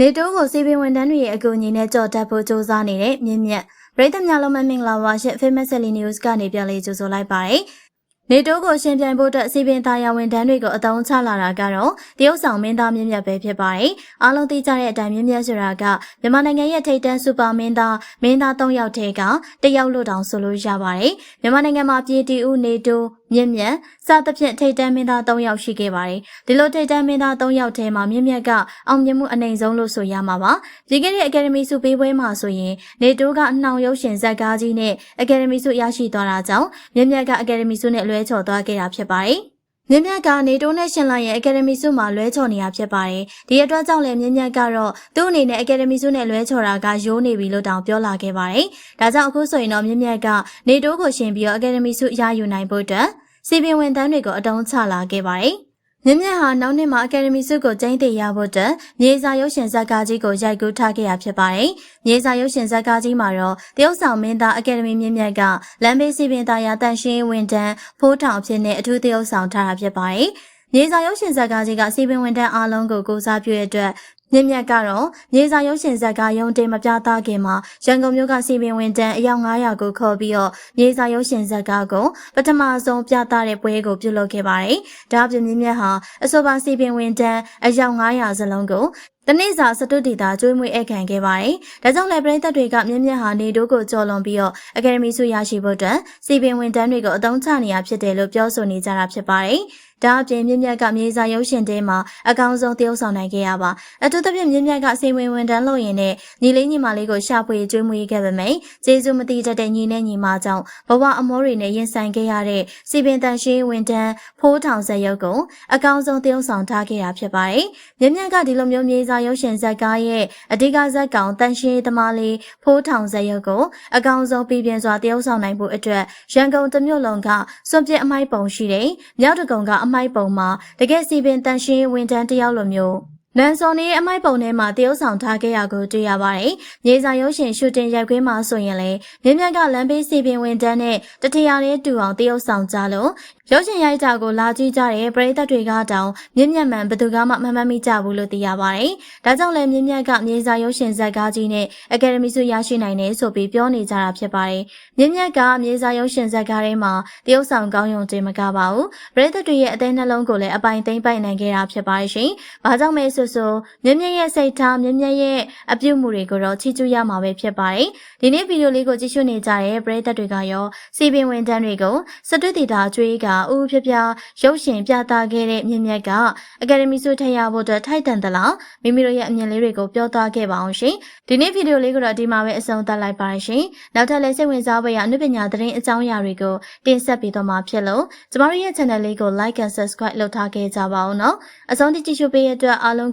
နေတိုးကိုစီပင်ဝန်တန်းတွေရဲ့အကူအညီနဲ့ကြော်တက်ဖို့စ조사နေတဲ့မြင့်မြတ်ပရိသတ်များလုံးမမင်္ဂလာပါရှင် Famous Daily News ကနေပြန်လေးကြိုဆိုလိုက်ပါတယ်နေတိုးကိုရှင်ပြိုင်ဖို့အတွက်စီပင်သားရဝန်တန်းတွေကိုအတောင်းချလာတာကတော့တရုတ်ဆောင်မင်းသားမြင့်မြတ်ပဲဖြစ်ပါတယ်။အားလုံးသိကြတဲ့အတိုင်းမြင့်မြတ်ဆိုတာကမြန်မာနိုင်ငံရဲ့ထိပ်တန်းစူပါမင်းသားမင်းသား၃ယောက်ထဲကတစ်ယောက်လို့တောင်ဆိုလို့ရပါတယ်။မြန်မာနိုင်ငံမှာပြည်တီဦးနေတိုးမြင့်မြတ်စသဖြင့်ထိပ်တန်းမင်းသား၃ယောက်ရှိခဲ့ပါတယ်။ဒီလိုထိပ်တန်းမင်းသား၃ယောက်ထဲမှာမြင့်မြတ်ကအောင်မြင်မှုအနိုင်ဆုံးလို့ဆိုရမှာပါ။ဒီကနေ့အကယ်ဒမီဆုပေးပွဲမှာဆိုရင်နေတိုးကအနှောင်ရုပ်ရှင်ဇာတ်ကားကြီးနဲ့အကယ်ဒမီဆုရရှိသွားတာကြောင့်မြင့်မြတ်ကအကယ်ဒမီဆုနဲ့လွဲချော်သွားခဲ့တာဖြစ်ပါတယ်။ မြင့်မြတ်ကနေတိုးနဲ့ရှင်လာရဲ့အကယ်ဒမီဆုမှာလွဲချော်နေတာဖြစ်ပါတယ်။ဒီအတွက်ကြောင့်လည်းမြင့်မြတ်ကတော့သူ့အနေနဲ့အကယ်ဒမီဆုနဲ့လွဲချော်တာကရိုးနေပြီလို့တောင်ပြောလာခဲ့ပါတယ်။ဒါကြောင့်အခုဆိုရင်တော့မြင့်မြတ်ကနေတိုးကိုရှင်ပြီးတော့အကယ်ဒမီဆုရယူနိုင်ဖို့အတွက်စီပင်ဝန်ထမ်းတွေကိုအတုံးချလာခဲ့ပါတယ်။ မြင့်မြတ်ဟာနောက်နှစ်မှာအကယ်ဒမီဆုကိုကျင်းတည်ရဖို့အတွက်မြေစာရုပ်ရှင်ဇာတ်ကားကြီးကိုရိုက်ကူးထားခဲ့ရဖြစ်ပါတယ်။မြေစာရုပ်ရှင်ဇာတ်ကားကြီးမှာတော့တရုတ်ဆောင်မင်းသားအကယ်ဒမီမြင့်မြတ်ကလမ်းဘေးစီပင်သားရတန်ရှင်းဝန်တန်းဖိုးထောင်အဖြစ်နဲ့အထူးတရုတ်ဆောင်ထားတာဖြစ်ပါတယ်။မြေစာရုပ်ရှင်ဇာတ်ကားကြီးကစီပင်ဝန်တန်းအားလုံးကိုကိုစားပြုရတဲ့အတွက် မြင့်မြတ်ကတော့မြေစာရုပ်ရှင်ဇာတ်ကားရုံတင်မပြသခင်မှာရန်ကုန်မြို့ကစီပင်ဝန်တန်းအယောက်900ကိုခေါ်ပြီးတော့မြေစာရုပ်ရှင်ဇာတ်ကားကိုပထမဆုံးပြသတဲ့ပွဲကိုပြုလုပ်ခဲ့ပါတယ်။ဒါအပြင်မြင့်မြတ်ဟာအဆိုပါစီပင်ဝန်တန်းအယောက်900စလုံးကိုတနေ့စာစတုတီတာကျွေးမွေးဧကန်ခဲ့ပါတယ်။ဒါကြောင့်လည်းပြည်သက်တွေကမြင့်မြတ်ဟာနေတိုးကိုကြော်လွန်ပြီးတော့အကယ်ဒမီဆုရရှိဖို့အတွက်စီပင်ဝန်တန်းတွေကိုအသုံးချနေရဖြစ်တယ်လို့ပြောဆိုနေကြတာဖြစ်ပါတယ်။ဒါအပြင်မြင့်မြတ်ကမြေစာရုပ်ရှင်တဲမှာအကောင်းဆုံးသရုပ်ဆောင်နိုင်ခဲ့ရပါအထူးသဖြင့်မြင့်မြတ်ကစေဝင်ဝန်တန်းလို့ရင်နဲ့ညီလေးညီမလေးကိုရှာဖွေကျွေးမွေးခဲ့ပေမယ့်ကျေးဇူးမတိတတ်တဲ့ညီနဲ့ညီမကြောင့်ဘဝအမောတွေနဲ့ရင်ဆိုင်ခဲ့ရတဲ့စီပင်တန်ရှင်းဝန်တန်းဖိုးထောင်ဆက်ရုပ်ကိုအကောင်းဆုံးသရုပ်ဆောင်ထားခဲ့တာဖြစ်ပါတယ်မြင့်မြတ်ကဒီလိုမျိုးမြေစာရုပ်ရှင်ဇာတ်ကားရဲ့အဓိကဇာတ်ကောင်တန်ရှင်းသမားလေးဖိုးထောင်ဆက်ရုပ်ကိုအကောင်းဆုံးပြည်ပြင်းစွာသရုပ်ဆောင်နိုင်ဖို့အတွက်ရန်ကုန်တမြို့လုံးကစွန့်ပစ်အမိုက်ပုံရှိတဲ့မြောက်တကုံကအမိုက်ပုံမှာတကယ်စီပင်တန်ရှင်းဝန်တန်းတယောက်လိုမျိုး နန်စော်နေအမိုက်ပုံထဲမှာတရုတ်ဆောင်ထားခဲ့ရကိုတွေ့ရပါတယ်။မြေစာရုပ်ရှင်ရှူတင်ရိုက်ခွင်းမှာဆိုရင်လည်းမြင်းမြတ်ကလမ်းဘေးစီပင်ဝန်တန်းနဲ့တထရာလေးတူအောင်တရုတ်ဆောင်ကြလို့ရုပ်ရှင်ရိုက်တာကိုလာကြည့်ကြတဲ့ပရိသတ်တွေကတောင်မြင့်မြတ်မှန်ဘယ်သူကမှမမှတ်မိကြဘူးလို့သိရပါတယ်။ဒါကြောင့်လည်းမြင့်မြတ်ကမြေစာရုပ်ရှင်ဇာတ်ကားကြီးနဲ့အကယ်ဒမီဆုရရှိနိုင်တယ်ဆိုပြီးပြောနေကြတာဖြစ်ပါတယ်။မြင့်မြတ်ကမြေစာရုပ်ရှင်ဇာတ်ကားထဲမှာတရုတ်ဆောင်ကောင်းယုံတင်မကပါဘူး။ပရိသတ်တွေရဲ့အသေးနှလုံးကိုလည်းအပိုင်သိမ့်ပိုက်နိုင်ခဲ့တာဖြစ်ပါတယ်ရှင်။ဘာကြောင့်မဲဆိုဆိုမြင့်မြတ်ရဲ့စိတ်ထားမြင့်မြတ်ရဲ့အပြုတ်မှုတွေကိုတော့ချီးကျူးရမှာပဲဖြစ်ပါတယ်။ဒီနေ့ဗီဒီယိုလေးကိုကြည့်ရှုနေကြတဲ့ပရိသတ်တွေကရောစီပင်ဝင်တန်းတွေကိုစတွတ်တီတာကျွေးကဥဖြပြရုပ်ရှင်ပြသခဲ့တဲ့မြင့်မြတ်ကအကယ်ဒမီဆုထည့်ရဖို့အတွက်ထိုက်တန်သလားမိမိတို့ရဲ့အမြင်လေးတွေကိုပြောသားခဲ့ပါအောင်ရှင်ဒီနေ့ဗီဒီယိုလေးကိုတော့ဒီမှာပဲအဆုံးသတ်လိုက်ပါရှင်နောက်ထပ်လည်းစိတ်ဝင်စားဖို့ရအနုပညာသတင်းအကြောင်းအရာတွေကိုတင်ဆက်ပေးတော့မှာဖြစ်လို့ကျမတို့ရဲ့ channel လေးကို like and subscribe လုပ်ထားခဲ့ကြပါဦးနော်အဆုံးထိကြည့်ရှုပေးရတဲ့အတွက်အားလုံး